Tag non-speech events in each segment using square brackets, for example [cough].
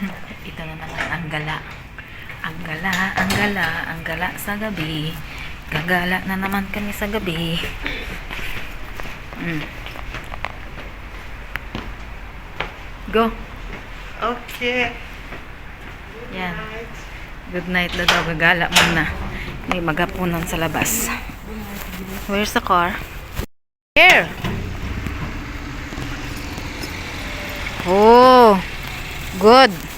[laughs] Ito na naman ang gala. Ang gala, ang gala, ang gala sa gabi. Gagala na naman kami sa gabi. Mm. Go. Okay. Yan. Good night na daw. Gagala muna. May magapunan sa labas. Where's the car? Here. Oh. Good.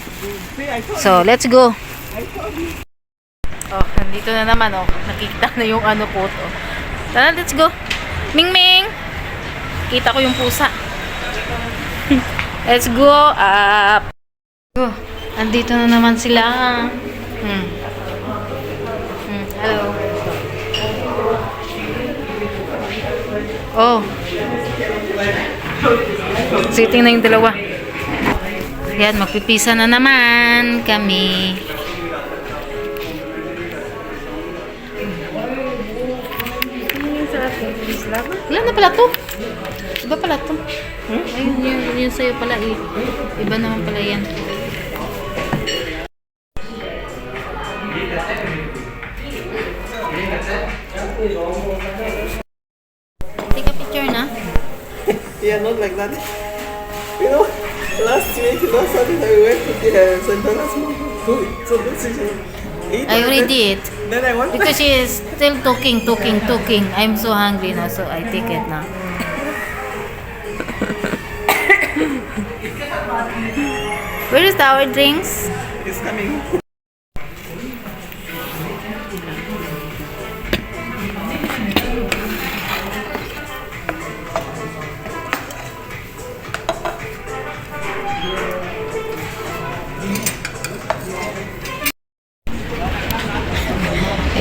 So, let's go. Oh, nandito na naman, oh. Nakikita na yung ano po to. Tara, let's go. Ming Ming! Kita ko yung pusa. let's go up. Go. Andito na naman sila. Hmm. Hmm. Hello. Oh. Sitting na yung dalawa. Yan, magpipisa na naman kami. Ilan na pala to? Iba pala to. Ayun, yun, yun sa'yo pala. eh. Iba naman pala yan. Take a picture na. [laughs] Yeah, not like that. Last week, last Saturday, we went to the uh, St. Thomas Mall. So this is it. I already did. Then I went Because she is still talking, talking, talking. I'm so hungry now, so I take it now. [laughs] Where is our drinks? It's coming.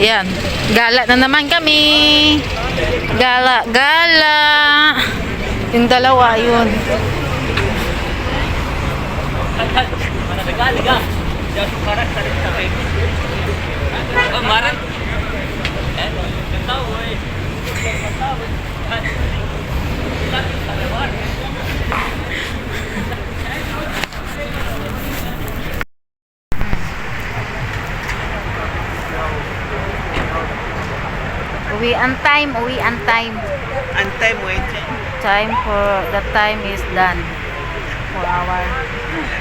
Ayan. Gala na naman kami. Gala, gala. Yung dalawa, yun. Uwi an time, uwi an time. And time waiting. Time for, the time is done. For our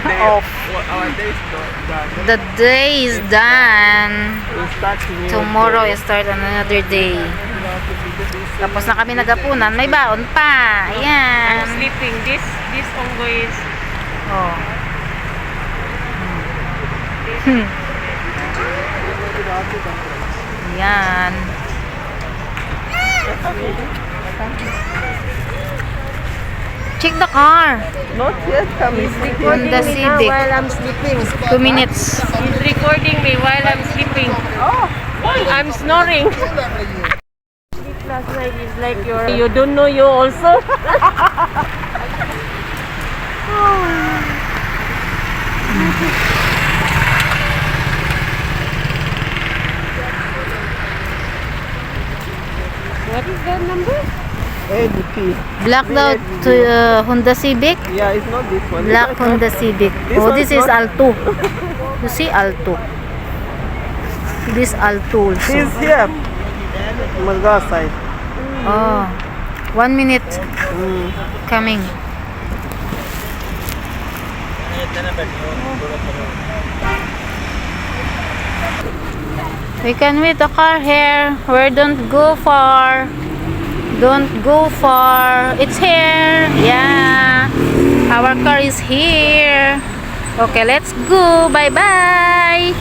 Day off. for Our day is done. The day is done. Tomorrow is start another day. Tapos na kami nagapunan, may baon pa. Ayan. sleeping. This this is Oh. Hmm. Ayan. Check the car. Not yet coming. Honda Civic. I'm sleeping. Two minutes. He's recording me while I'm sleeping. Oh, I'm snoring. Last night is like your. You don't know you also. [laughs] [laughs] what is that number? ADP. Black to uh, Honda Civic. Yeah, it's not this one. Black Honda Civic. This Oh, this is not- Alto. [laughs] You see Alto. This Alto also. She's here. Malga side. Oh. One minute. Coming. We can wait the car here. We don't go far. Don't go far. It's here. Yeah. Our car is here. Okay, let's go. Bye-bye.